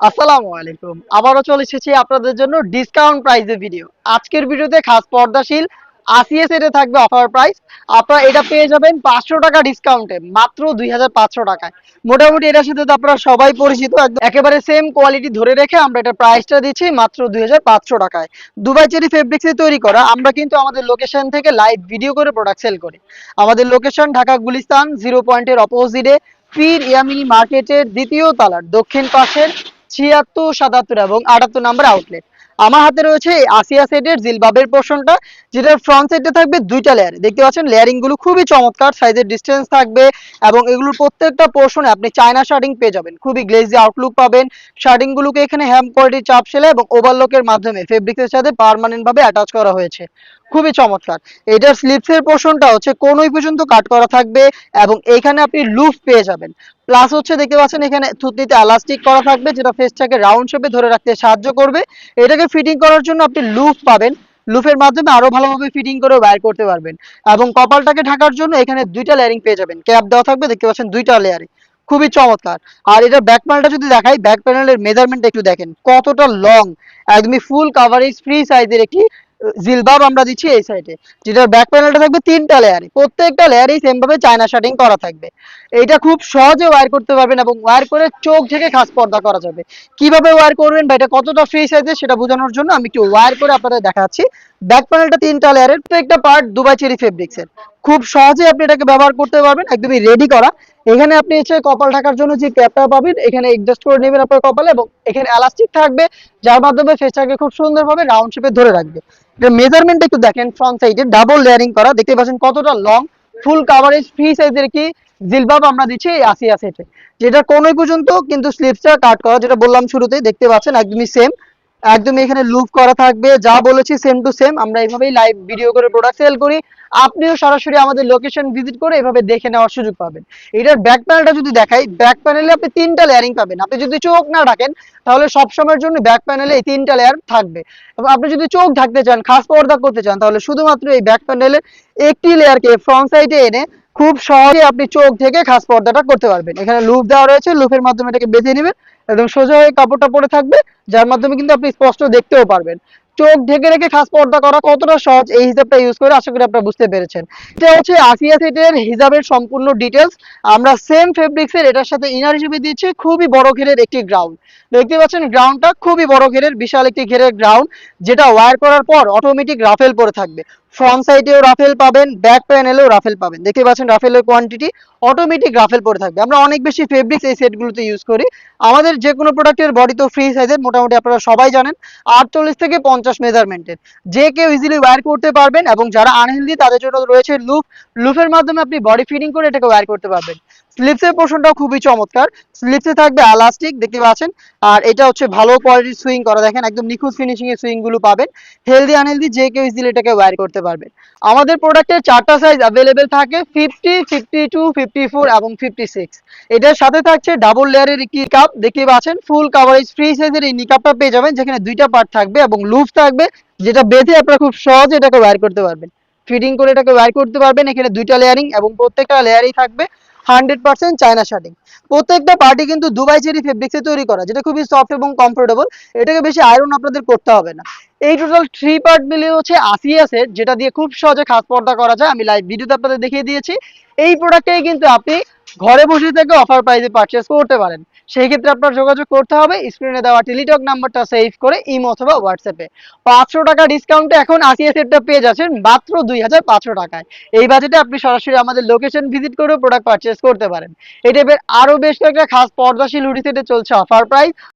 আসসালামু আলাইকুম। আবারও চলে এসেছি আপনাদের জন্য ডিসকাউন্ট প্রাইসের ভিডিও আজকের ভিডিওতে খাস পর্দাশীল আসিএ সেটে থাকবে অফার প্রাইস আপনারা এটা পেয়ে যাবেন পাঁচশো টাকা ডিসকাউন্টে মাত্র দুই হাজার পাঁচশো টাকায়। মোটামুটি এটার সাথে তো আপনারা সবাই পরিচিত একেবারে সেম কোয়ালিটি ধরে রেখে আমরা এটা প্রাইসটা দিচ্ছি মাত্র দুই হাজার পাঁচশো টাকায়। দুবাই চেরি ফেব্রিক্সে তৈরি করা, আমরা কিন্তু আমাদের লোকেশন থেকে লাইভ ভিডিও করে প্রোডাক্ট সেল করি। আমাদের লোকেশন ঢাকা গুলিস্তান জিরো পয়েন্টের অপোজিটে পীর ইয়ামিনী মার্কেটের দ্বিতীয় তলার, দক্ষিণ পাশের ছিয়াত্তর, সাতাত্তর এবং আটাত্তর নাম্বার আউটলেট আমার হাতে রয়েছে আসিয়া সেটের জিলবাবের পোর্শনটা যেটার ফ্রন্ট সাইডে থাকবে দুইটা লেয়ার দেখতে পাচ্ছেন লেয়ারিংগুলো খুবই চমৎকার সাইজের ডিস্টেন্স থাকবে এবং এগুলোর প্রত্যেকটা পোর্শনে আপনি চায়না শার্টিং পেয়ে যাবেন। খুবই গ্লেজি আউটলুক পাবেন। শার্টিং গুলোকে এখানে হ্যাম কোয়ালিটির চাপ সেলে এবং ওভারলকের মাধ্যমে ফেব্রিক্সের সাথে পার্মানেন্ট ভাবে অ্যাটাচ করা হয়েছে। খুবই চমৎকার। এটার স্লিপসের পোর্শনটা হচ্ছে কোনোই পর্যন্ত কাট করা থাকবে এবং এইখানে আপনি লুফ পেয়ে যাবেন। প্লাস হচ্ছে দেখতে পাচ্ছেন এখানে থুতনিতে এলাস্টিক করা থাকবে, যেটা ফেসটাকে রাউন্ড শেপে ধরে রাখতে সাহায্য করবে। এটাকে ফিটিং করার জন্য আপনি লুফ পাবেন। লুফের মাধ্যমে আরও ভালোভাবে ফিটিং করে ওয়্যার করতে পারবেন। এবং কপালটাকে ঢাকার জন্য এখানে দুইটা লেয়ারিং পেয়ে যাবেন। ক্যাপ দেওয়া থাকবে, দেখতে পাচ্ছেন দুইটা লেয়ারে খুবই চমৎকার। আর এটা ব্যাক প্যানেলটা যদি দেখাই ব্যাক প্যানেলের মেজারমেন্ট একটু দেখেন। কতটা লং একদমই ফুল কাভারেজ ফ্রি সাইজের একটি জিলবাব আমরা দিচ্ছি এই সাইডে যেটার ব্যাক প্যানেলটা থাকবে তিনটা লেয়ারে প্রত্যেকটা লেয়ারেই সেম ভাবে চায়না শার্টিং করা থাকবে। এটা খুব সহজে ওয়ার করতে পারবেন এবং ওয়ার করে চোখ থেকে খাস পর্দা করা যাবে। কীভাবে ওয়ার করবেন বা এটা কতটা ফ্রি সাইজে সেটা বোঝানোর জন্য আমি একটু ওয়ার করে আপনাদের দেখাচ্ছি। ব্যাক প্যানেলটা তিনটা লেয়ারের প্রত্যেকটা পার্ট দুবাই চেরি ফেব্রিক্সের খুব সহজে আপনি এটাকে ব্যবহার করতে পারবেন, একদমই রেডি করা। এখানে আপনি হচ্ছে কপাল ঢাকার জন্য যে ক্যাপটা পাবেন, এখানে এডজাস্ট করে নেবেন আপনার কপালে এবং এখানে এলাস্টিক থাকবে, যার মাধ্যমে ফেসটাকে খুব সুন্দরভাবে রাউন্ড শেপে ধরে রাখবে। এটা মেজারমেন্ট একটু দেখেন ফ্রন্ট সাইডে ডাবল লেয়ারিং করা। দেখতে পাচ্ছেন কতটা লং ফুল কাভারেজ ফ্রি সাইজের কি জিলবাব আমরা দিচ্ছি এই আসিয়া সেটে যেটা কোনোই পর্যন্ত কিন্তু স্লিপসটা কাট করা, যেটা বললাম শুরুতেই, দেখতে পাচ্ছেন একদমই সেম একদমই এখানে লুপ করা থাকবে। যা বলেছি সেম টু সেম আমরা এইভাবেই লাইভ ভিডিও করে প্রোডাক্ট সেল করি। আপনিও সরাসরি আমাদের লোকেশন ভিজিট করে এভাবে দেখে নেওয়ার সুযোগ পাবেন। এটার ব্যাক প্যানেলটা যদি দেখাই ব্যাক প্যানেলে আপনি তিনটা লেয়ারিং পাবেন। আপনি যদি চোখ না রাখেন তাহলে সব সময়ের জন্য ব্যাক প্যানেলে এই তিনটা লেয়ার থাকবে। এবং আপনি যদি চোখ ঢাকতে চান, খাস পর্দা করতে চান, তাহলে শুধুমাত্র এই ব্যাক প্যানেলের একটি লেয়ারকে ফ্রন্ট সাইডে এনে খুব সহজে আপনি চোখ থেকে খাস পর্দাটা করতে পারবেন। এখানে লুপ দেওয়া রয়েছে লুপের মাধ্যমে এটাকে বেঁধে নেবেন, একদম সোজা হয়ে কাপড়টা পরে থাকবে, যার মাধ্যমে কিন্তু আপনি স্পষ্ট দেখতেও পারবেন। চোখ ঢেকে রেখে খাস পর্দা করা কতটা সহজ, এই হিসাবটা ইউজ করে আশা করি আপনারা বুঝতে পেরেছেন। এটা হচ্ছে আসিয়া সেটের হিসাবের সম্পূর্ণ ডিটেলস আমরা সেম ফেব্রিক্সের এটার সাথে ইনার হিসেবে দিচ্ছি খুবই বড় ঘেরের একটি গ্রাউন্ড দেখতে পাচ্ছেন গ্রাউন্ডটা খুবই বড় ঘেরের, বিশাল একটি ঘেরের গ্রাউন্ড যেটা ওয়ার করার পর অটোমেটিক রাফেল পরে থাকবে। ফ্রন্ট সাইডেও রাফেল পাবেন ব্যাক প্যানেলেও রাফেল পাবেন। দেখতে পাচ্ছেন রাফেলের কোয়ান্টিটি অটোমেটিক রাফেল পরে থাকবে। আমরা অনেক বেশি ফেব্রিক্স এই সেটগুলোতে ইউজ করি। আমাদের যে কোনো প্রোডাক্টের বডি তো ফ্রি সাইজের মোটামুটি আপনারা সবাই জানেন। আটচল্লিশ থেকে পঞ্চাশ মেজারমেন্টের যে কেউ ইজিলি ওয়্যার করতে পারবেন এবং যারা আনহেলদি তাদের জন্য রয়েছে লুপ লুপের মাধ্যমে আপনি বডি ফিটিং করে এটাকে ওয়্যার করতে পারবেন। স্লিপসের পোর্শনটাও খুবই চমৎকার। স্লিপসে থাকবে এলাস্টিক দেখতে পাচ্ছেন? আর এটা হচ্ছে ভালো কোয়ালিটির সুইং করা। দেখেন, একদম নিখুঁত ফিনিশিং এর সুইংগুলো পাবেন। হেলদি আনহেলদি যে কেউ ইজিলি এটাকে ওয়্যার করতে পারবেন আমাদের প্রোডাক্টের চারটা সাইজ অ্যাভেলেবেল থাকে fifty fifty two fifty four এবং ফিফটি সিক্স এটার সাথে থাকছে ডাবল লেয়ারের একটি কাপ দেখতে পাচ্ছেন? ফুল কাভারেজ ফ্রি সাইজের এই নিকাপটা পেয়ে যাবেন, যেখানে দুইটা পার্ট থাকবে এবং লুপ থাকবে, যেটা বেঁধে আপনারা খুব সহজে এটাকে ওয়্যার করতে পারবেন। ফিটিং করে এটাকে ওয়্যার করতে পারবেন, এখানে দুইটা লেয়ারিং এবং প্রত্যেকটা লেয়ারই থাকবে। Hundred percent China shirting. প্রত্যেকটা পার্টি কিন্তু দুবাই চেরি ফেব্রিক্সে তৈরি করা, যেটা খুবই সফট এবং কমফোর্টেবল এটাকে বেশি আয়রন আপনাদের করতে হবে না। এই টোটাল থ্রি পার্ট মিলে হচ্ছে আসিয়া সেট যেটা দিয়ে খুব সহজে খাস পর্দা করা যায়। আমি লাইভ ভিডিওতে আপনাদের দেখিয়ে দিয়েছি। এই প্রোডাক্টটাই কিন্তু আপনি ঘরে বসে থেকে অফার প্রাইসে পারচেস করতে পারেন। সেই ক্ষেত্রে আপনার যোগাযোগ করতে হবে স্ক্রিনে দেওয়া টেলিটক নাম্বারটা সেভ করে ইমো অথবা হোয়াটসঅ্যাপে পাঁচশো টাকা ডিসকাউন্টে এখন আসিয়া সেটটা পেয়ে যাচ্ছেন মাত্র দুই হাজার পাঁচশো টাকায়। এই বাজেটে আপনি সরাসরি আমাদের লোকেশন ভিজিট করেও প্রোডাক্ট পারচেস করতে পারেন। এই টাইপের আরও বেশ কয়েকটা খাস পর্দাশীল হুডি সেটে চলছে অফার প্রাইস